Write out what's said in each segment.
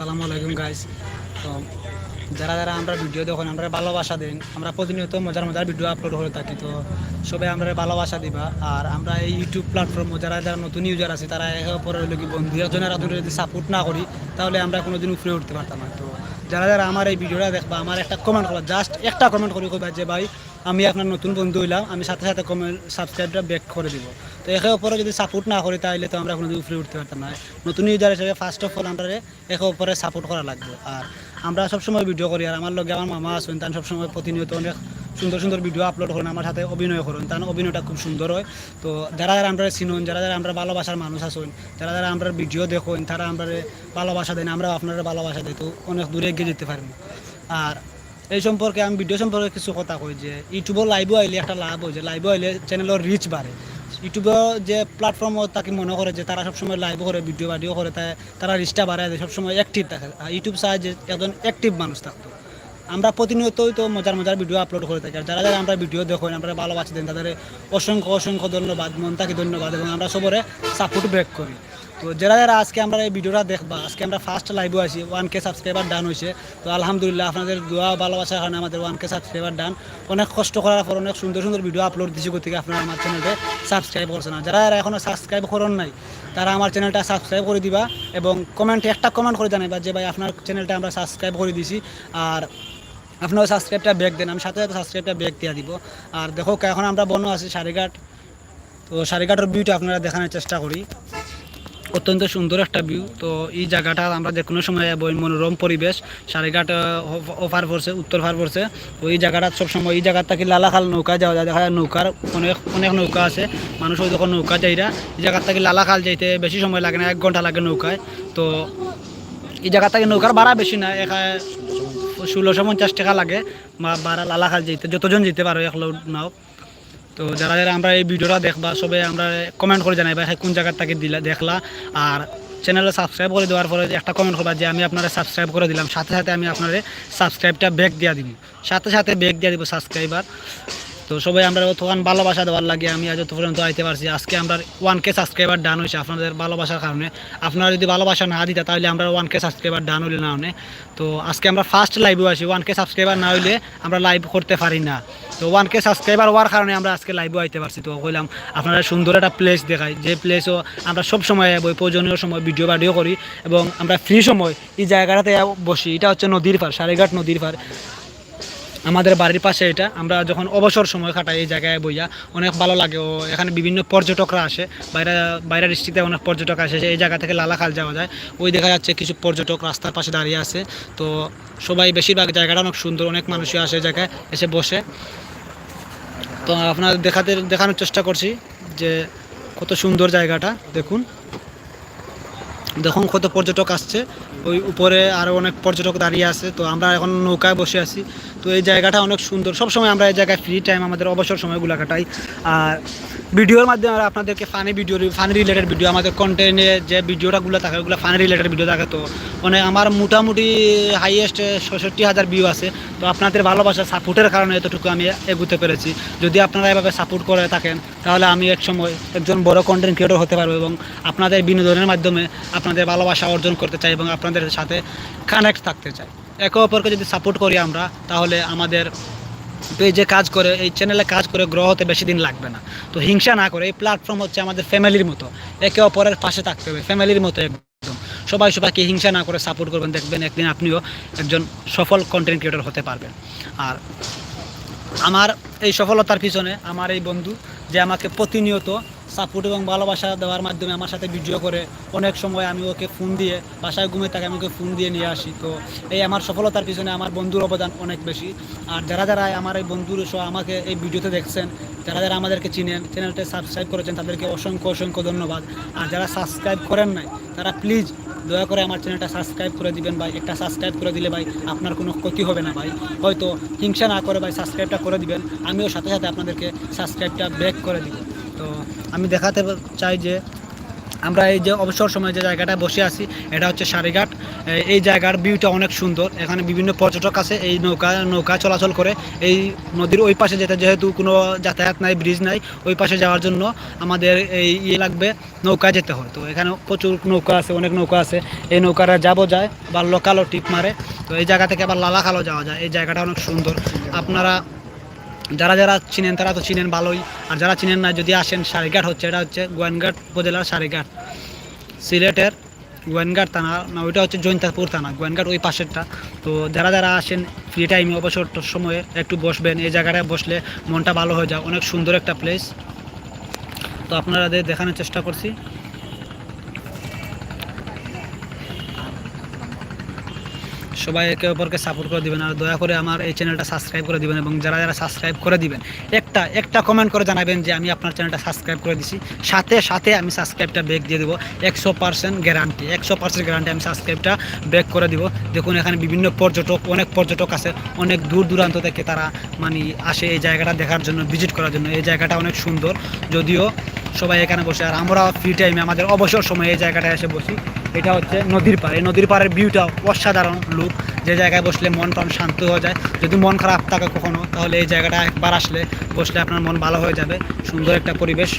আসসালামু আলাইকুম গাইস তো যারা যারা আমরা ভিডিও দেখুন আমরা ভালোবাসা দেন, আমরা প্রতিনিয়ত মজার মজার ভিডিও আপলোড হয়ে থাকি, তো সবাই আমরা ভালোবাসা দিবা। আর আমরা এই ইউটিউব প্ল্যাটফর্মে যারা যারা নতুন ইউজার আছে, তারা একে অপরের লোক বন্ধু, একজনের যদি সাপোর্ট না করি, তাহলে আমরা কোনোদিন উপরে উঠতে পারতাম না। তো যারা যারা আমার এই ভিডিওটা দেখবা, আমার একটা কমেন্ট করবা জাস্ট একটা কমেন্ট করি কইবা যে, ভাই, আমি আপনার নতুন বন্ধু হইলাম, আমি সাথে সাথে কমেন্ট সাবস্ক্রাইবটা ব্যাক করে দিব। তো একে অপরে যদি সাপোর্ট না করি তাহলে তো আমরা কোনোদিন উপরে উঠতে পারতাম না। নতুন ইউজার হিসেবে ফার্স্ট অফ অল আমরা একে অপরে সাপোর্ট করা লাগবে। আর আমরা সবসময় ভিডিও করি, আর আমার লগে আমার মামা আছেন, তার সবসময় প্রতিনিয়ত অনেক সুন্দর সুন্দর ভিডিও আপলোড করেন আমার সাথে অভিনয় করেন। তার অভিনয়টা খুব সুন্দর হয়। তো যারা যারা আমরা চিনুন, যারা যারা আমরা ভালোবাসার মানুষ আসুন যারা যারা আমরা ভিডিও দেখুন, তারা আমরা ভালোবাসা দেন আমরা আপনারা ভালোবাসা দিই। তো অনেক দূরে এগিয়ে যেতে পারব। আর এই সম্পর্কে আমি ভিডিও সম্পর্কে কিছু কথা কই যে ইউটিউবের লাইভও আইলে একটা লাভ হয় যে লাইভও আইলে চ্যানেলের রিচ বাড়ে। ইউটিউবে যে প্ল্যাটফর্ম তাকে মনে করে যে, তারা সবসময় লাইভ করে ভিডিও বাডিও করে তারা রিচটা বাড়ায় দেয়, সবসময় অ্যাক্টিভ থাকে। আর ইউটিউব সাহায্যে একজন অ্যাক্টিভ মানুষ থাকতো। আমরা প্রতিনিয়তই তো মজার মজার ভিডিও আপলোড করে থাকি। আর যারা যারা আমরা ভিডিও দেখেন আমরা ভালোবাসি দেন তাদের অসংখ্য অসংখ্য ধন্যবাদ, মন থাকি ধন্যবাদ, এবং আমরা সবরে সাপোর্ট ব্যাক করি। তো যারা যারা আজকে আমরা এই ভিডিওটা দেখবা, আজকে আমরা ফার্স্ট লাইভও আছি ওয়ান কে সাবস্ক্রাইবার ডান হয়েছে তো আলহামদুলিল্লাহ আপনাদের দোয়া ভালোবাসার কারণে আমাদের ওয়ান কে সাবস্ক্রাইবার ডান। অনেক কষ্ট করার পর অনেক সুন্দর সুন্দর ভিডিও আপলোড দিচ্ছি থেকে আপনারা আমার চ্যানেলটা সাবস্ক্রাইব করছেন। না যারা যারা এখনও সাবস্ক্রাইব করেন নাই, তারা আমার চ্যানেলটা সাবস্ক্রাইব করে দিবা, এবং কমেন্টে একটা কমেন্ট করে জানাইবা যে, ভাই, আপনার চ্যানেলটা আমরা সাবস্ক্রাইব করে দিছি। আর আপনারা সাবস্ক্রাইবটা ব্যাক দেন, আমি সাথে সাথে সাবস্ক্রাইবটা ব্যাক দিয়ে দিব। আর দেখো এখন আমরা বন্য আছি সারিঘাট। তো সারিঘাটের ভিউটা আপনারা দেখানোর চেষ্টা করি। অত্যন্ত সুন্দর একটা ভিউ তো এই জায়গাটা আমরা যে কোনো সময় মনোরম পরিবেশ। সারিঘাট ওভার পড়ছে, উত্তর ফার পড়ছে। তো এই জায়গাটা সবসময়, এই জায়গার থেকে লালাখাল নৌকা যাওয়া যায়। দেখা যায় নৌকার অনেক অনেক নৌকা আছে। মানুষ যখন নৌকা যাইরা, এই জায়গার থেকে লালাখাল যাইতে বেশি সময় লাগে না, এক ঘণ্টা লাগে নৌকায়। তো এই জায়গা থেকে নৌকার ভাড়া বেশি না এখানে ষোলোশো পঞ্চাশ টাকা লাগে। বা ভাড়া লালাখাল যেতে যতজন যেতে পারো এক লোড নাও। তো যারা যারা আমরা এই ভিডিওটা দেখবা, সবে আমরা কমেন্ট করে জানাইবা হ্যাঁ কোন জায়গার তাকে দিলা, দেখলা। আর চ্যানেলে সাবস্ক্রাইব করে দেওয়ার পরে একটা কমেন্ট করবা যে আমি আপনারা সাবস্ক্রাইব করে দিলাম, সাথে সাথে আমি আপনার সাবস্ক্রাইবটা ব্যাক দিয়ে দিব। সাথে সাথে ব্যাক দিয়ে দিব সাবস্ক্রাইবার তো সবাই আমরা তখন ভালোবাসা দেওয়ার লাগে, আমি আজ যত পর্যন্ত আইতে পারছি। আজকে আমরা ওয়ান কে সাবস্ক্রাইবার ডান হয়েছে আপনাদের ভালোবাসার কারণে। আপনারা যদি ভালোবাসা না দিতা, তাহলে আমরা ওয়ান কে সাবস্ক্রাইবার ডান হইলে না হলে। তো আজকে আমরা ফার্স্ট লাইভে আসি ওয়ান কে সাবস্ক্রাইবার না হইলে আমরা লাইভ করতে পারি না। তো ওয়ান কে সাবস্ক্রাইবার হওয়ার কারণে আমরা আজকে লাইভে আইতে পারছি। তো কইলাম, আপনারা সুন্দর একটা প্লেস দেখাই, যে প্লেসও আমরা সব সময় প্রয়োজনীয় সময় ভিডিও বাডিও করি এবং আমরা ফ্রি সময় এই জায়গাটাতে বসি। এটা হচ্ছে নদীর পার সারেঘাট নদীর পার আমাদের বাড়ির পাশে এটা। আমরা যখন অবসর সময় কাটাই এই জায়গায় বইয়া, অনেক ভালো লাগে। ও এখানে বিভিন্ন পর্যটকরা আসে। বাইরে বাইরের ডিস্ট্রিক্টে অনেক পর্যটক আসে। এই জায়গা থেকে লালাখাল যাওয়া যায়। ওই দেখা যাচ্ছে কিছু পর্যটক রাস্তার পাশে দাঁড়িয়ে আছে। তো সবাই বেশিরভাগ জায়গাটা অনেক সুন্দর, অনেক মানুষই আসে এই জায়গায়, এসে বসে। তো আপনার দেখাতে, দেখানোর চেষ্টা করছি যে কত সুন্দর জায়গাটা। দেখুন। দেখুন কত পর্যটক আসছে। ওই উপরে আরও অনেক পর্যটক দাঁড়িয়ে আছে, তো আমরা এখন নৌকায় বসে আছি। তো এই জায়গাটা অনেক সুন্দর। সব সময় আমরা এই জায়গায় ফ্রি টাইম আমাদের অবসর সময়গুলো কাটাই। আর ভিডিওর মাধ্যমে আমরা আপনাদেরকে funny video funny related video আমাদের কন্টেন্টে যে ভিডিওটাগুলো থাকে, ওগুলো ফানি রিলেটেড ভিডিও থাকে। তো মানে আমার মোটামুটি হাইয়েস্ট ছষট্টি হাজার ভিউ আছে। তো আপনাদের ভালোবাসা সাপোর্টের কারণে এতটুকু আমি এগুতে পেরেছি। যদি আপনারা এভাবে সাপোর্ট করে থাকেন, তাহলে আমি এক সময় একজন বড় কন্টেন্ট ক্রিয়েটর হতে পারব এবং আপনাদের বিনোদনের মাধ্যমে আপনাদের ভালোবাসা অর্জন করতে চাই এবং আপনাদের সাথে কানেক্ট থাকতে চাই। একে অপরকে যদি সাপোর্ট করি আমরা, তাহলে আমাদের পেজে কাজ করে, এই চ্যানেলে কাজ করে গ্রহ হতে বেশি দিন লাগবে না। তো হিংসা না করে, এই প্ল্যাটফর্ম হচ্ছে আমাদের ফ্যামিলির মতো। একে অপরের পাশে থাকতে হবে ফ্যামিলির মতো একদম। সবাই সবাইকে হিংসা না করে সাপোর্ট করবেন, দেখবেন একদিন আপনিও একজন সফল কন্টেন্ট ক্রিয়েটর হতে পারবেন। আর আমার এই সফলতার পিছনে, আমার এই বন্ধু যে আমাকে প্রতিনিয়ত সাপোর্ট এবং ভালোবাসা দেওয়ার মাধ্যমে আমার সাথে ভিডিও করে। অনেক সময় আমি ওকে ফোন দিয়ে, বাসায় ঘুমে তাকে আমি ওকে ফোন দিয়ে নিয়ে আসি। তো এই আমার সফলতার পিছনে আমার বন্ধুর অবদান অনেক বেশি। আর যারা যারা আমার এই বন্ধুর সহ আমাকে এই ভিডিওতে দেখছেন, যারা যারা আমাদেরকে চিনেন চ্যানেলটা সাবস্ক্রাইব করেছেন, তাদেরকে অসংখ্য অসংখ্য ধন্যবাদ। আর যারা সাবস্ক্রাইব করেন নাই, তারা প্লিজ দয়া করে আমার চ্যানেলটা সাবস্ক্রাইব করে দিবেন ভাই। একটা সাবস্ক্রাইব করে দিলে ভাই আপনার কোনো ক্ষতি হবে না ভাই। হয়তো হিংসা না করে ভাই সাবস্ক্রাইবটা করে দিবেন। আমিও সাথে সাথে আপনাদেরকে সাবস্ক্রাইবটা ব্যাক করে দিব। তো আমি দেখাতে চাই যে আমরা এই যে অবসর সময় যে জায়গাটা বসে আছি, এটা হচ্ছে সারিঘাট। এই জায়গার ভিউটা অনেক সুন্দর। এখানে বিভিন্ন পর্যটক আছে, এই নৌকা নৌকা চলাচল করে। এই নদীর ওই পাশে যেতে যেহেতু কোনো যাতায়াত নাই ব্রিজ নাই, ওই পাশে যাওয়ার জন্য আমাদের এই ইয়ে লাগবে, নৌকা যেতে হয়। তো এখানে প্রচুর নৌকা আছে, অনেক নৌকা আছে। এই নৌকারা যাব যায়, বা লোকালও টিপ মারে। তো এই জায়গা থেকে আবার লালা লালাখালও যাওয়া যায়। এই জায়গাটা অনেক সুন্দর। আপনারা যারা যারা চিনেন, তারা তো চিনেন ভালোই। আর যারা চিনেন না, যদি আসেন, সারিঘাট হচ্ছে, এটা হচ্ছে গোয়েনঘাট উপজেলার সারিঘাট। সিলেটের গোয়েনঘাট থানা, না, ওইটা হচ্ছে জৈন্তাপুর থানা, গোয়েনঘাট ওই পাশেরটা। তো যারা যারা আসেন ফ্রি টাইমে অবসর সময়ে একটু বসবেন, এই জায়গাটায় বসলে মনটা ভালো হয়ে যায়, অনেক সুন্দর একটা প্লেস তো আপনাদের দেখানোর চেষ্টা করছি। সবাই একে অপরকে সাপোর্ট করে দিবেন আর দয়া করে আমার এই চ্যানেলটা সাবস্ক্রাইব করে দিবেন এবং যারা যারা সাবস্ক্রাইব করে দিবেন, একটা একটা কমেন্ট করে জানাবেন যে আমি আপনার চ্যানেলটা সাবস্ক্রাইব করে দিছি। সাথে সাথে আমি সাবস্ক্রাইবটা ব্যাক দিয়ে দেবো। একশো পার্সেন্ট গ্যারান্টি একশো পার্সেন্ট গ্যারান্টি আমি সাবস্ক্রাইবটা ব্যাক করে দিব। দেখুন, এখানে বিভিন্ন পর্যটক, অনেক পর্যটক আছে। অনেক দূর দূরান্ত থেকে তারা মানে আসে এই জায়গাটা দেখার জন্য ভিজিট করার জন্য। এই জায়গাটা অনেক সুন্দর। যদিও সবাই এখানে বসে। আর আমরা ফ্রি টাইমে আমাদের অবসর সময়ে এই জায়গাটায় এসে বসি। এটা হচ্ছে নদীর পাড়। এই নদীর পাড়ের ভিউটা অসাধারণ লুক যে জায়গায় বসলে মন প্রাণ শান্ত হয়ে যায়। যদি মন খারাপ থাকে কখনো, তাহলে এই জায়গাটা একবার আসলে বসলে আপনার মন ভালো হয়ে যাবে। সুন্দর একটা পরিবেশ।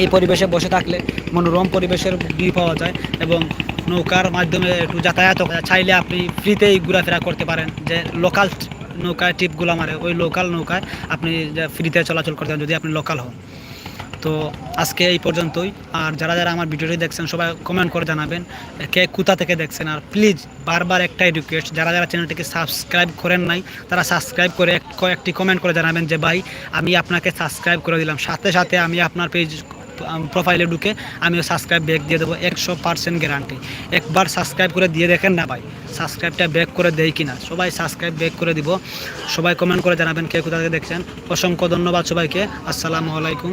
এই পরিবেশে বসে থাকলে মনোরম পরিবেশের ভিউ পাওয়া যায় এবং নৌকার মাধ্যমে একটু যাতায়াত চাইলে আপনি ফ্রিতেই ঘোরাফেরা করতে পারেন। যে লোকাল নৌকায় টিপগুলো মারে, ওই লোকাল নৌকায় আপনি ফ্রিতে চলাচল করতে পারেন, যদি আপনি লোকাল হন। তো আজকে এই পর্যন্তই। আর যারা যারা আমার ভিডিওটি দেখছেন, সবাই কমেন্ট করে জানাবেন কে কোথা থেকে দেখছেন। আর প্লিজ বারবার একটাই রিকোয়েস্ট যারা যারা চ্যানেলটিকে সাবস্ক্রাইব করেন নাই, তারা সাবস্ক্রাইব করে কয়েকটি কমেন্ট করে জানাবেন যে, ভাই, আমি আপনাকে সাবস্ক্রাইব করে দিলাম। সাথে সাথে আমি আপনার পেজ প্রোফাইলে ঢুকে আমিও সাবস্ক্রাইব ব্যাক দিয়ে দেবো। একশো পার্সেন্ট গ্যারান্টি একবার সাবস্ক্রাইব করে দিয়ে দেখেন না, ভাই। সাবস্ক্রাইবটা ব্যাক করে দেয় কিনা। সবাই সাবস্ক্রাইব ব্যাক করে দিব। সবাই কমেন্ট করে জানাবেন কে কোথা থেকে দেখছেন। অসংখ্য ধন্যবাদ সবাইকে। আসসালামু আলাইকুম।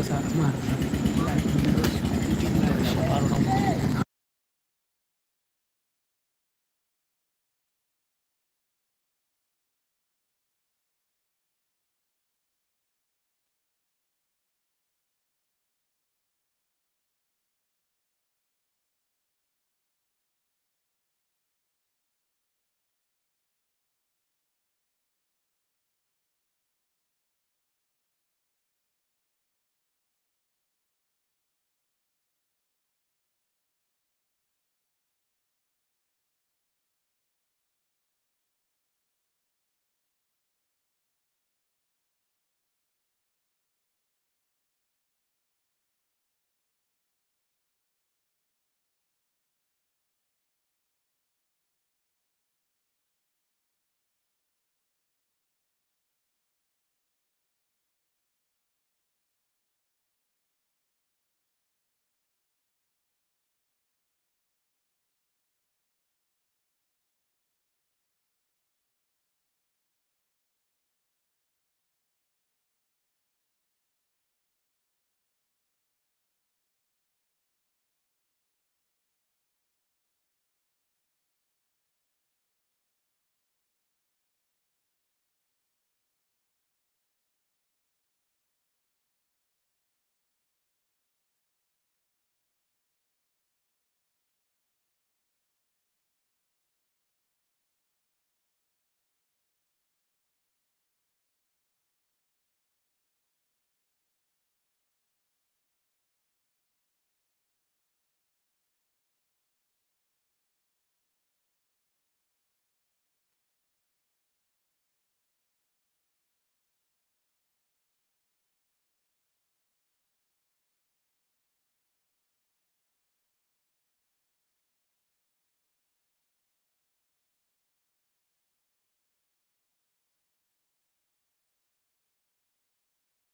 ঠিক আছে